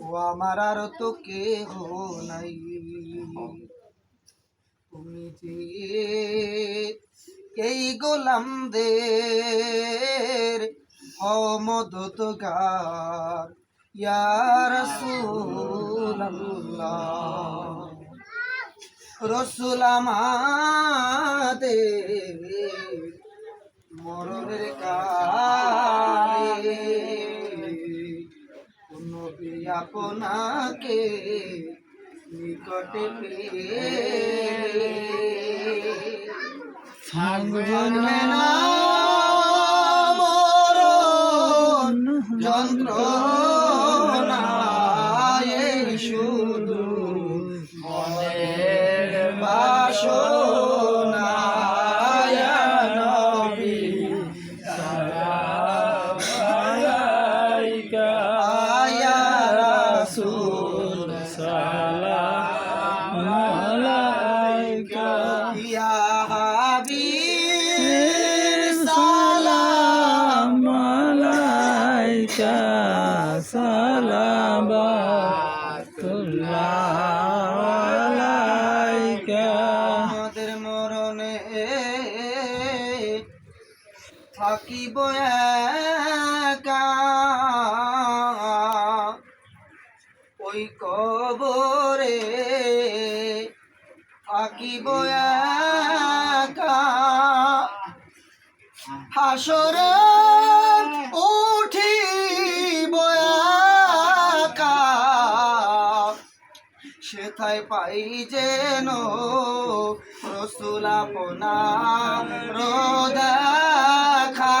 ও আমার আর তো কেহ নাই। তুমি যে এই গোলামদের অমদত গার ইয়ার রসুল আমাদের মরণের কালে আপনাকে নিকটে পেয়ে জানবে না। ইয়া হাবিব সালাম আমাদের মরণে থাকিব একা। ওই কবরে থাকিব হাসরে উঠিব একা সেথায় পাই যেন রসুল আপনার দেখা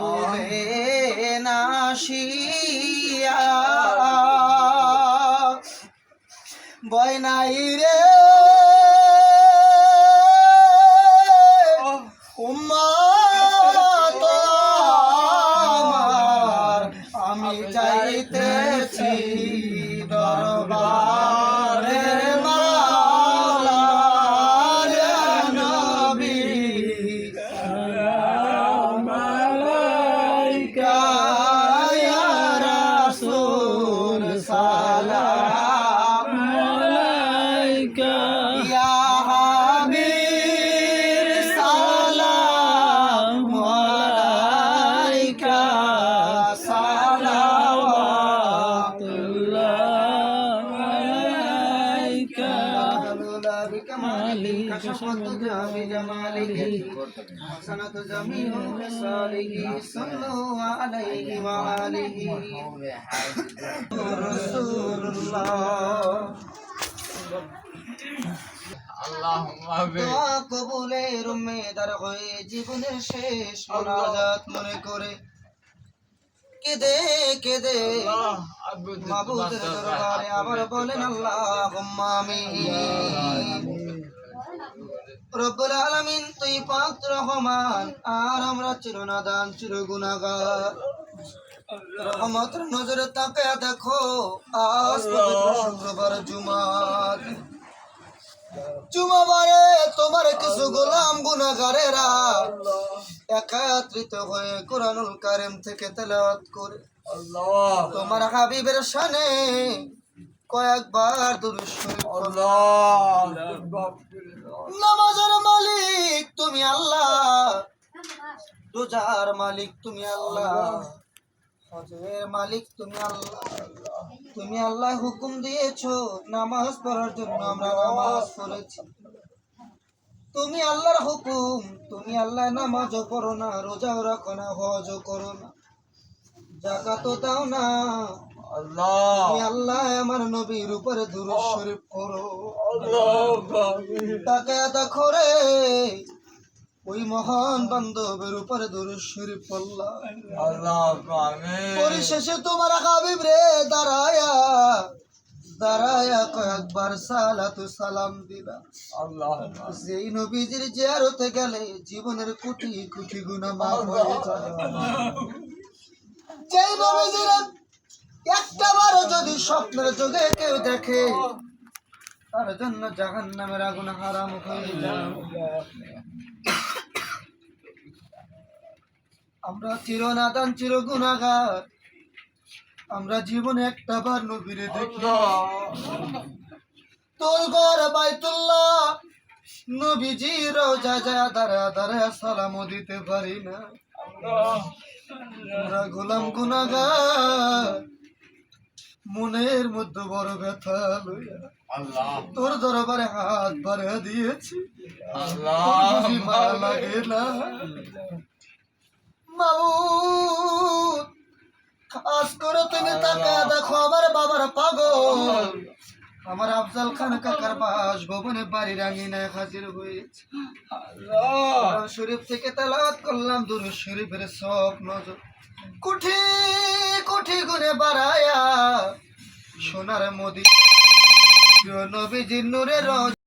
বলবে নাশিয়া বয়নাই রে সালাওয়াত كشفت بجماله حسنت جميع خصاله صلوا عليه وآله رسول الله দোয়া কবুলের উম্মেদার হয়ে জীবনের শেষ মোনাজাত মনে করে কেঁদে কেঁদে। মাবুদের দরবারে আবার বলেন আল্লাহ আমিন। রব্বুল আলামিন, তুই পাক রহমান, আর আমরা চিরনাদান চির গুনাহগার রহমতের নজরে তাকায়া দেখো, আজ শুক্রবার জুমার। জুমাবারে তোমার কিছু গোলাম গুনাহগারেরা। একত্রিত হয়ে কোরআনুল কারিম থেকে তেলাওয়াত করে। তোমার হাবিবের শানে কয়েকবার পড়ো। নামাজের মালিক তুমি আল্লাহ। রোজার মালিক তুমি আল্লাহ। হজের মালিক তুমি আল্লাহ। তুমি আল্লাহ হুকুম দিয়েছ নামাজ পড়ার জন্য আমরা নামাজ পড়েছি। তুমি আল্লাহর হুকুম তুমি আল্লাহ নামাজও করো না রোজাও রাখো না হজও করো না। জাকাতও দাও না। আল্লাহ তুমি আল্লাহ। আমার নবীর উপরে দুরূদ শরীফ করো আল্লাহ। দেখো রে ওই মহান বান্ধবের উপরে আল্লাহ আমিন পরিশেষে তোমার হাবিব রে দাঁড়ায়া দাঁড়ায়া কয়েকবার সালাতু সালাম দিলা। আল্লাহ যেই নবীজির জিয়ারতে গেলে জীবনের কোটি কোটি গুণা মাফ হয়ে যায়। যেই নবীজির একটা বারও যদি স্বপ্নের যোগে কেউ দেখে তার জন্য জাহান নামের আগুন হারাম হয়ে যায়। আমরা চিরনাদান চির গুণাগার আমরা জীবনে একটা বার নবীরে দেখি। তোর ঘর বাইতুল্লাহ নবীজি রোজা যা দাঁড়া দাঁড়া সালাম দিতে পারি না। আমরা গোলাম গুনাগার মনের মধ্যে বড় ব্যথা লইয়া। তোর দরবারে হাত বাড়া দিয়েছি। আল্লাহ। লাগে না। মাউত খাস করে তুমি তাকে দেখো আমার বাবার পাগল। আমার আফজাল খান কাকার বাস ভবনে বাড়ি রাঙিনায় হাজির হয়েছে। শরীফ থেকে তেলাওয়াত করলাম দুরুদ শরীফের সব নজর। কুঠি কুঠি গুনে বাড়ায়া সোনার মোদি নবীজির নূরের রোজ